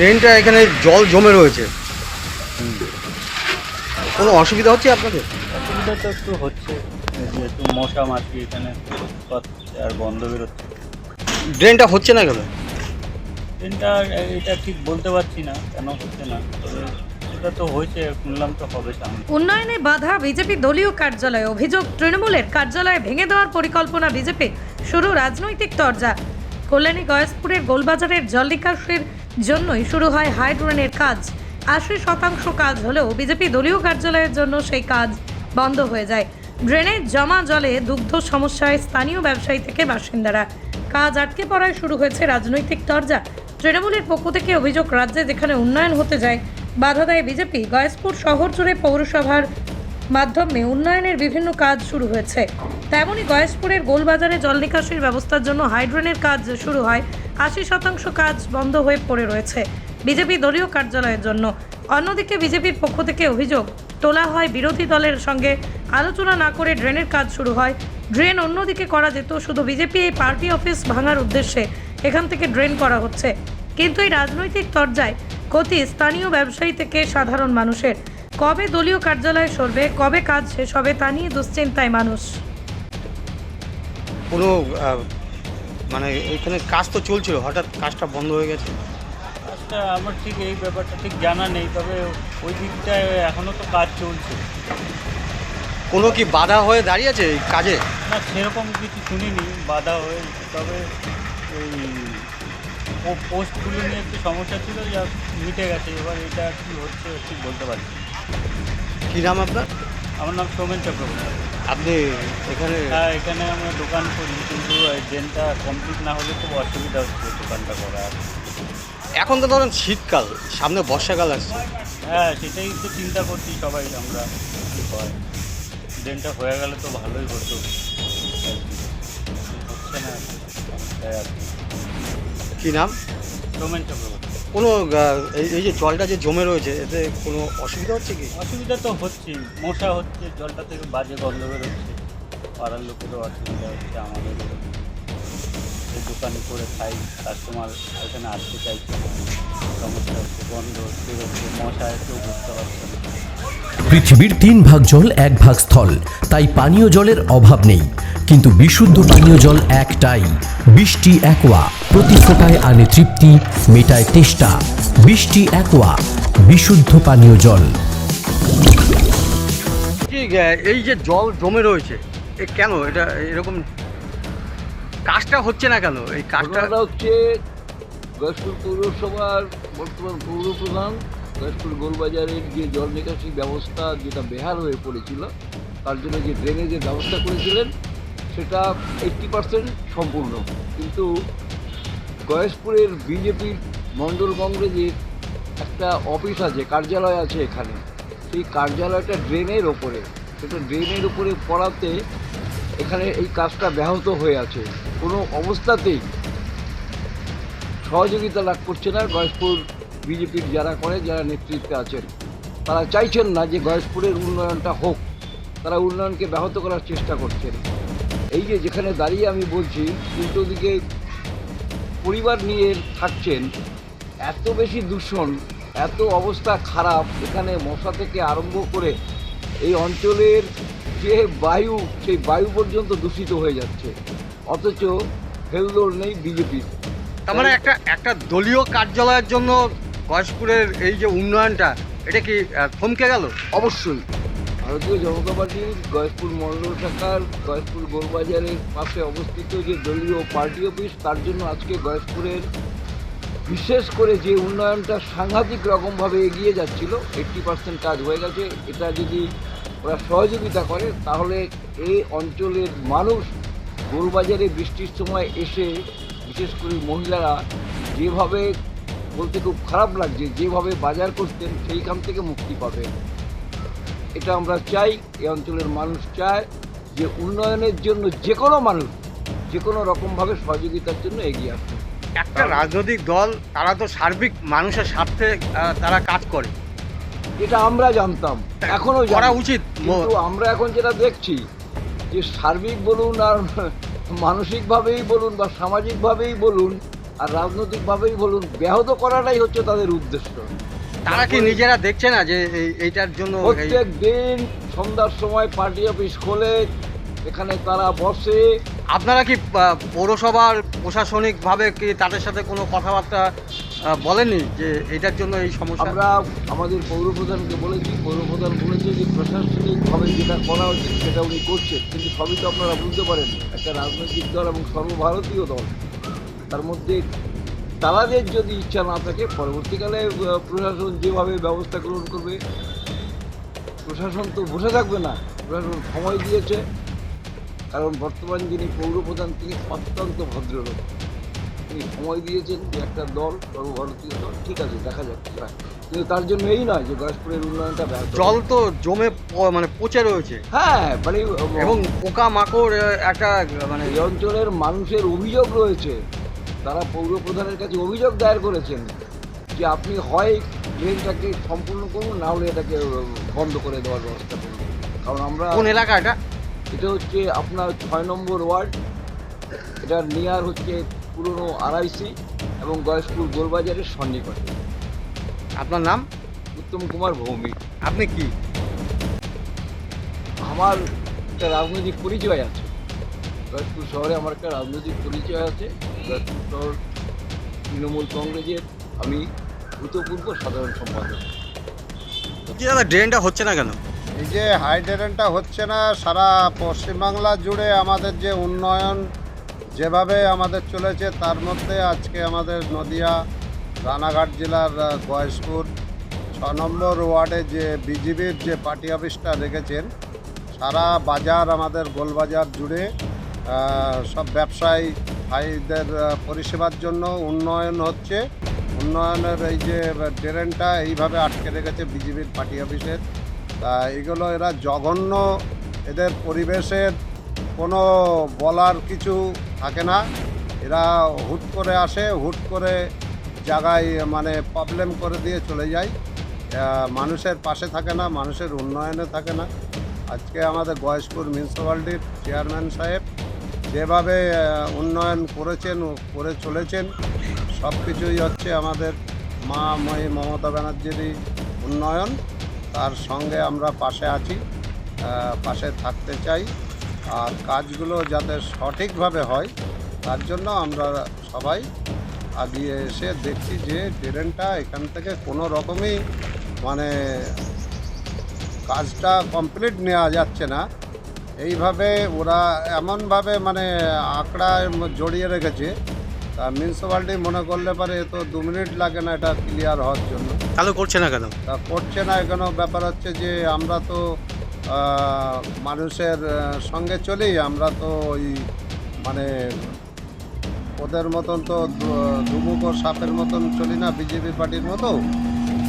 ড্রেনটা এখানে জল জমে রয়েছে। কোনো অসুবিধা হচ্ছে আপনাদের? অসুবিধা তো একটু হচ্ছে যেহেতু মশা মাছি এখানে আর বন্ধ বেরোচ্ছে। ড্রেনটা হচ্ছে না কেন? ট্রেনটা এটা ঠিক বলতে পারছি না কেন হচ্ছে না তবে এটা তো হয়েছে শুনলাম তো হবে সামনে। উন্নয়নে বাধা বিজেপি দলীয় কার্যালয়ে অভিযোগ তৃণমূলের কার্যালয়ে ভেঙে দেওয়ার পরিকল্পনা বিজেপি শুরু রাজনৈতিক তরজা। কল্যাণী গয়েশপুরের গোলবাজারের জল নিকাশের জন্যই শুরু হয় হাইড্রোনের কাজ। আশি শতাংশ কাজ হলেও বিজেপি দলীয় কার্যালয়ের জন্য সেই কাজ বন্ধ হয়ে যায়। ড্রেনে জমা জলে দুগ্ধ সমস্যায় স্থানীয় ব্যবসায়ী থেকে বাসিন্দারা। কাজ আটকে পড়ায় শুরু হয়েছে রাজনৈতিক তরজা। তৃণমূলের পক্ষ থেকে অভিযোগ, রাজ্যে যেখানে উন্নয়ন হতে যায়, বাধা দেয় বিজেপি। গয়েশপুর শহর জুড়ে পৌরসভার মাধ্যমে উন্নয়নের বিভিন্ন কাজ শুরু হয়েছে। তেমনই গয়েশপুরের গোলবাজারে জল নিকাশির ব্যবস্থার জন্য হাইড্রোনের কাজ শুরু হয়। আশি শতাংশ কাজ বন্ধ হয়ে পড়ে রয়েছে। বিজেপি দলীয় কার্যালয়ের জন্য। অন্যদিকে বিজেপির পক্ষ থেকে অভিযোগ তোলা হয় বিরোধী দলের সঙ্গে আলোচনা না করে ড্রেনের কাজ শুরু হয়। ড্রেন অন্যদিকে করা যেত শুধু বিজেপি এই পার্টি অফিস ভাঙার উদ্দেশ্যে এখান থেকে ড্রেন করা হচ্ছে। কিন্তু এই রাজনৈতিক তরজায় ক্ষতি স্থানীয় ব্যবসায়ী থেকে সাধারণ মানুষের। কবে দলীয় কার্যালয়ে সরবে কবে কাজ শেষ হবে তা নিয়ে দুশ্চিন্তায় মানুষ। আহ, মানে এখানে কাজ তো চলছিল হঠাৎ কাজটা বন্ধ হয়ে গেছে। কাজটা আমার ঠিক এই ব্যাপারটা ঠিক জানা নেই তবে ওই দিকটায় এখনও তো কাজ চলছে। কোনো কি বাধা হয়ে দাঁড়িয়েছে এই কাজে? না সেরকম কিছু শুনিনি বাধা হয়ে তবে ওই ও পোস্টগুলো নিয়ে একটু সমস্যা ছিল যা মিটে গেছে এবার এটা কি হচ্ছে ঠিক বলতে পারছি। কী নাম আপনার? আমার নাম সৌমেন চক্রবর্তী। আপনি এখানে হ্যাঁ এখানে আমরা দোকান করি কিন্তু এই ড্রেনটা কমপ্লিট না হলে খুব অসুবিধা হচ্ছে দোকানটা করার। এখন তো ধরেন শীতকাল সামনে বর্ষাকাল আসছে। হ্যাঁ সেটাই তো চিন্তা করছি সবাই আমরা হয় ড্রেনটা হয়ে গেলে তো ভালোই হতো। হচ্ছে না। কী নাম? সৌমেন চক্রবর্তী। কোনো এই যে জলটা যে জমে রয়েছে, এতে কোনো অসুবিধা হচ্ছে কি? অসুবিধা তো হচ্ছে মশা হচ্ছে, জলটা থেকে বাজে গন্ধ বেরোচ্ছে। পাড়ার লোকেরও অসুবিধা হচ্ছে আমাদের দোকানে করে খাই, কাস্টমার এখানে আসতে চাইছে সমস্যা হচ্ছে, গন্ধ হচ্ছে মশা কেউ বুঝতে পারছে না। পৃথিবীর তিন ভাগ জল এক ভাগ স্থল। তাই পানীয় জলের অভাব নেই। কিন্তু বিশুদ্ধ পানীয় জল একটাই। বৃষ্টি একোয়া। প্রতি ফোটায় আনে তৃপ্তি মেটায় তেষ্টা। বৃষ্টি একোয়া। বিশুদ্ধ পানীয় জল। এই যে জল জমে রয়েছে এ কেন? এটা এরকম কাজটা হচ্ছে না কেন? এই কাজটা হচ্ছে পৌরসভার বর্তমান পৌরপ্রধান গয়েশপুর গোলবাজারের যে জল নিকাশি ব্যবস্থা যেটা বেহাল হয়ে পড়েছিল, তার জন্য যে ড্রেনেজের ব্যবস্থা করেছিলেন, সেটা এইট্টি পার্সেন্ট সম্পূর্ণ। কিন্তু গয়েশপুরের বিজেপির মণ্ডল কংগ্রেসের একটা অফিস আছে, কার্যালয় আছে এখানে। সেই কার্যালয়টা ড্রেনের ওপরে। সেটা ড্রেনের উপরে পড়াতে এখানে এই কাজটা ব্যাহত হয়ে আছে। কোনো অবস্থাতেই সহযোগিতা লাভ করছে না গয়েশপুর বিজেপির যারা করে, যারা নেতৃত্বে আছেন, তারা চাইছেন না যে গয়েশপুরের উন্নয়নটা হোক। তারা উন্নয়নকে ব্যাহত করার চেষ্টা করছেন। এই যে যেখানে দাঁড়িয়ে আমি বলছি, উল্টো দিকে পরিবার নিয়ে থাকছেন, এত বেশি দূষণ, এত অবস্থা খারাপ, এখানে মশা থেকে আরম্ভ করে এই অঞ্চলের যে বায়ু, সেই বায়ু পর্যন্ত দূষিত হয়ে যাচ্ছে। অথচ হেলদোল নেই বিজেপির। তার মানে একটা একটা দলীয় কার্যালয়ের জন্য গয়েশপুরের এই যে উন্নয়নটা, এটা কি থমকে গেল? অবশ্যই। ভারতীয় জনতা পার্টির গয়েশপুর মন্ডল শাখার গয়েশপুর গোলবাজারের পাশে অবস্থিত যে দলীয় পার্টি অফিস, তার জন্য আজকে গয়েশপুরের বিশেষ করে যে উন্নয়নটা সাংঘাতিক রকমভাবে এগিয়ে যাচ্ছিল এইট্টি পার্সেন্ট কাজ হয়ে গেছে। এটা যদি ওরা সহযোগিতা করে, তাহলে এই অঞ্চলের মানুষ গোলবাজারে বৃষ্টির সময় এসে, বিশেষ করে মহিলারা, যেভাবে বলতে খুব খারাপ লাগছে যেভাবে বাজার করতেন সেইখান থেকে মুক্তি পাবে এটা আমরা চাই এই অঞ্চলের মানুষ চায় যে উন্নয়নের জন্য যে কোনো মানুষ যে কোনো রকমভাবে সহযোগিতার জন্য এগিয়ে আসবে একটা রাজনৈতিক দল তারা তো সার্বিক মানুষের স্বার্থে তারা কাজ করে। এটা আমরা জানতাম এখনও করা উচিত কিন্তু আমরা এখন যেটা দেখছি যে সার্বিক বলুন আর মানসিকভাবেই বলুন বা সামাজিকভাবেই বলুন আর রাজনৈতিকভাবেই বলুন ব্যাহত করাটাই হচ্ছে তাদের উদ্দেশ্য। তারা কি নিজেরা দেখছে না যে এই- এইটার জন্য প্রত্যেক দিন সন্ধ্যার সময় পার্টি অফিস খোলে এখানে তারা বসে। আপনারা কি পৌরসভার প্রশাসনিকভাবে কি তাদের সাথে কোনো কথাবার্তা বলেনি যে এটার জন্য এই সমস্যা? আমরা আমাদের পৌরপ্রধানকে বলেছি পৌরপ্রধান বলেছে যে প্রশাসনিকভাবে যেটা করা উচিত সেটা উনি করছেন কিন্তু সবই তো আপনারা বুঝতে পারেন একটা রাজনৈতিক দল এবং সর্বভারতীয় দল। তার মধ্যে তাদের যদি ইচ্ছা না থাকে পরবর্তীকালে প্রশাসন যেভাবে ব্যবস্থা গ্রহণ করবে প্রশাসন তো বসে থাকবে না। প্রশাসন সময় দিয়েছে কারণ বর্তমান যিনি পৌরপ্রধান তিনি অত্যন্ত ভদ্রলোক তিনি সময় দিয়েছেন যে একটা দল সর্বভারতীয় দল ঠিক আছে দেখা যাক কিন্তু তার জন্য এই নয় যে গয়েশপুরের উন্নয়নটা জল তো জমে মানে পচে রয়েছে। হ্যাঁ মানে এবং পোকা মাকড় একটা মানে এই অঞ্চলের মানুষের অভিযোগ রয়েছে তারা পৌর প্রধানের কাছে অভিযোগ দায়ের করেছেন যে আপনি হয় ড্রেনটাকে সম্পূর্ণ করুন না হলে এটাকে বন্ধ করে দেওয়ার ব্যবস্থা করুন। কারণ আমরা কোন এলাকা এটা? এটা হচ্ছে আপনার ছয় নম্বর ওয়ার্ড। এটার নিয়ার হচ্ছে পুরনো আড়াইসি এবং গয়েশপুর গোলবাজারের সন্নিকটে। আপনার নাম? উত্তম কুমার ভৌমিক। আপনি কি? আমার একটা রাজনৈতিক পরিচয় আছে। গয়েশপুর শহরে আমার একটা রাজনৈতিক পরিচয় আছে। শহর তৃণমূল কংগ্রেসের আমি ভূতপূর্ব সাধারণ সম্পাদক। কি দাদা ড্রেনটা হচ্ছে না কেন? এই যে হাইড্রেনটা হচ্ছে না সারা পশ্চিমবাংলা জুড়ে আমাদের যে উন্নয়ন যেভাবে আমাদের চলেছে তার মধ্যে আজকে আমাদের নদিয়া রানাঘাট জেলার গয়েশপুর ছ নম্বর ওয়ার্ডে যে বিজিবির যে পার্টি অফিসটা রেখেছেন সারা বাজার আমাদের গোলবাজার জুড়ে সব ব্যবসায়ী ভাইদের পরিষেবার জন্য উন্নয়ন হচ্ছে। উন্নয়নের এই যে ড্রেনটা এইভাবে আটকে রেখেছে বিজিবির পার্টি অফিসের। তা এগুলো এরা জঘন্য। এদের পরিবেশের কোনো বলার কিছু থাকে না। এরা হুট করে আসে, হুট করে জায়গায় মানে প্রবলেম করে দিয়ে চলে যায়। মানুষের পাশে থাকে না, মানুষের উন্নয়নে থাকে না। আজকে আমাদের গয়েশপুর মিউনিসিপ্যালিটির চেয়ারম্যান সাহেব যেভাবে উন্নয়ন করেছেন ও করে চলেছেন, সব কিছুই হচ্ছে আমাদের মা ময়ী মমতা ব্যানার্জিরই উন্নয়ন। তার সঙ্গে আমরা পাশে আছি পাশে থাকতে চাই। আর কাজগুলো যাতে সঠিকভাবে হয়, তার জন্য আমরা সবাই আগিয়ে এসে দেখছি যে ট্রেনটা এখান থেকে কোনো রকমই মানে কাজটা কমপ্লিট নেওয়া যাচ্ছে না। এইভাবে ওরা এমনভাবে মানে আঁকড়ায় জড়িয়ে রেখেছে। তা মিউনিসিপ্যালিটি মনে করলে পারে এ তো দু মিনিট লাগে না এটা ক্লিয়ার হওয়ার জন্য। চালু করছে না কেন? তা করছে না এখানে ব্যাপার হচ্ছে যে আমরা তো মানুষের সঙ্গে চলি আমরা তো ওই মানে ওদের মতন তো দুমুখ ও সাপের মতন চলি না বিজেপি পার্টির মতো।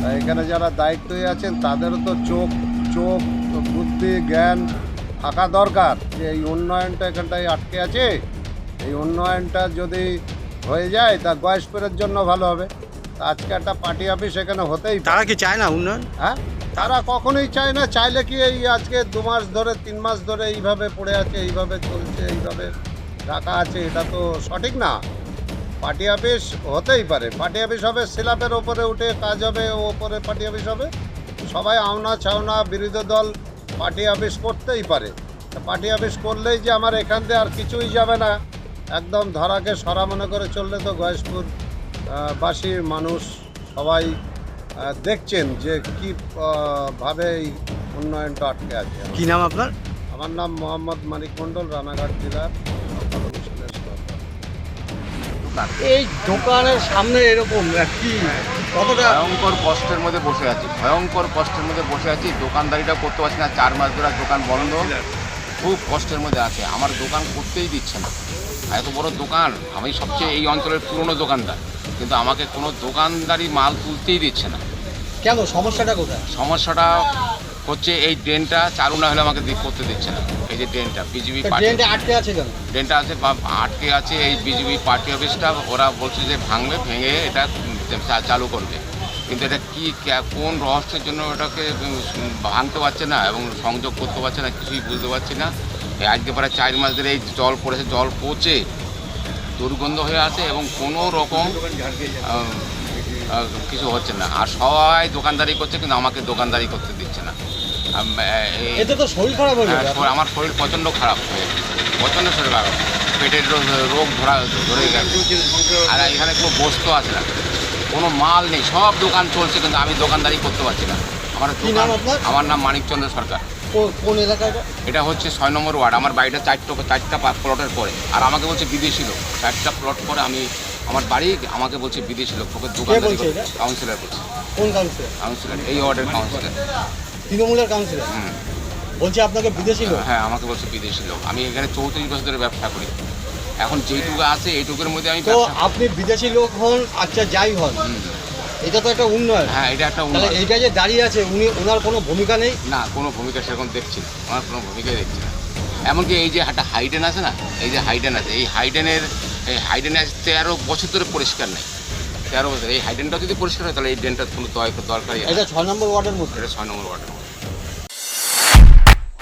তা এখানে যারা দায়িত্বে আছেন তাদেরও তো চোখ চোখ বুদ্ধি জ্ঞান থাকা দরকার যে এই উন্নয়নটা এখানটায় আটকে আছে এই উন্নয়নটা যদি হয়ে যায় তা গয়েশপুরের জন্য ভালো হবে। আজকে একটা পার্টি অফিস এখানে হতেই তারা কি চায় না উন্নয়ন? হ্যাঁ? তারা কখনোই চায় না চাইলে কি এই আজকে দু মাস ধরে তিন মাস ধরে এইভাবে পড়ে আছে এইভাবে চলছে এইভাবে রাখা আছে এটা তো সঠিক না। পার্টি অফিস হতেই পারে। পার্টি অফিস হবে স্ল্যাবের ওপরে উঠে কাজ হবে ওপরে পার্টি অফিস হবে। সবাই আওনা ছাওনা বিরোধী দল পার্টি অফিস করতেই পারে। পার্টি অফিস করলেই যে আমার এখান থেকে আর কিছুই যাবে না। একদম ধরাকে সরা মনে করে চললে তো গয়েশপুর বাসীর বাসী মানুষ সবাই দেখছেন যে কীভাবে ভাবে এই উন্নয়নটা আটকে আছে। কি নাম আপনার? আমার নাম মোহাম্মদ মানিক মণ্ডল রানাঘাট জেলার। এই দোকানের সামনে এরকম কি কতটা ভয়ঙ্কর কষ্টের মধ্যে বসে আছি ভয়ঙ্কর কষ্টের মধ্যে বসে আছি দোকানদারিটা করতে পারছি না চার মাস ধরে দোকান বন্ধ। খুব কষ্টের মধ্যে আছে আমার দোকান করতেই দিচ্ছে না। এত বড় দোকান আমি সবচেয়ে এই অঞ্চলের পুরনো দোকানদার কিন্তু আমাকে কোনো দোকানদারি মাল তুলতেই দিচ্ছে না। কেন? সমস্যাটা কোথায়? সমস্যাটা হচ্ছে এই ড্রেনটা চালু না হলে আমাকে করতে দিচ্ছে না। এই যে ড্রেনটা বিজেপি আটকে আছে কেন? ড্রেনটা আছে আটকে আছে এই বিজেপি পার্টি অফিসটা ওরা বলছে যে ভাঙবে ভেঙে এটা চালু করবে। কিন্তু এটা কি কোন রহস্যের জন্য ওটাকে ভাঙতে পারছে না এবং সংযোগ করতে পারছে না কিছুই বুঝতে পারছি না। এই আজকে প্রায় চার মাস ধরে এই জল পড়েছে জল পচে দুর্গন্ধ হয়ে আছে এবং কোনো রকম কিছু হচ্ছে না। আর সবাই দোকানদারি করছে কিন্তু আমাকে দোকানদারি করতে দিচ্ছে না। এতে তো শরীর খারাপ হয়ে হ্যাঁ, যাবে আমার শরীর প্রচণ্ড খারাপ হয়ে। প্রচণ্ড শরীর খারাপ। পেটের রোগ- ধরা ধরে গেছে। আর এখানে কোনো বস্তু আছে না। কোনো মাল নেই। সব দোকান চলছে কিন্তু আমি দোকানদারি করতে পারছি না। আমার নাম আমার নাম মানিকচন্দ্র সরকার। কোন এলাকাটা এটা? হচ্ছে ছয় নম্বর ওয়ার্ড। আমার বাড়িটা চারটা চারটা পা- প্লটের পরে। আর আমাকে বলছে বিদেশি লোক। চারটা প্লট পরে আমি আমার বাড়ি আমাকে বলছে বিদেশি লোক। তোকে এটা? কাউন্সিলর বলছে। কোন কাউন্সিলর কাউন্সিলর এই ওয়ার্ডের কাউন্সিলর তৃণমূলের কাউন্সিলর হুম বলছে আপনাকে বিদেশি লোক। হ্যাঁ আমাকে বলছে বিদেশি লোক। আমি এখানে চৌত্রিশ বছর ধরে ব্যবসা করি। এখন যেটুকু আছে এইটুকুর মধ্যে আমি তো আপনি বিদেশি লোক হন আচ্ছা যাই হন। এটা তো একটা উন্নয়ন। হ্যাঁ এটা একটা উন্নয়ন। এইটা যে দাঁড়িয়ে আছে উনি ওনার কোনো ভূমিকা নেই? না কোনো ভূমিকা সেরকম দেখছি না। আমার কোনো ভূমিকাই দেখছি না। এমনকি এই যে একটা হাইডেন আছে না এই যে হাইডেন আছে এই হাইডেনের এই হাইডেনে আছে তেরো বছর ধরে পরিষ্কার নেই। তেরো বছর এই হাইডেনটা যদি পরিষ্কার হয় তাহলে এই ড্রেনটার কোনো দর- দরকারই এটা ছয় নম্বর ওয়ার্ডের মধ্যে। এটা ছয় নম্বর ওয়ার্ডের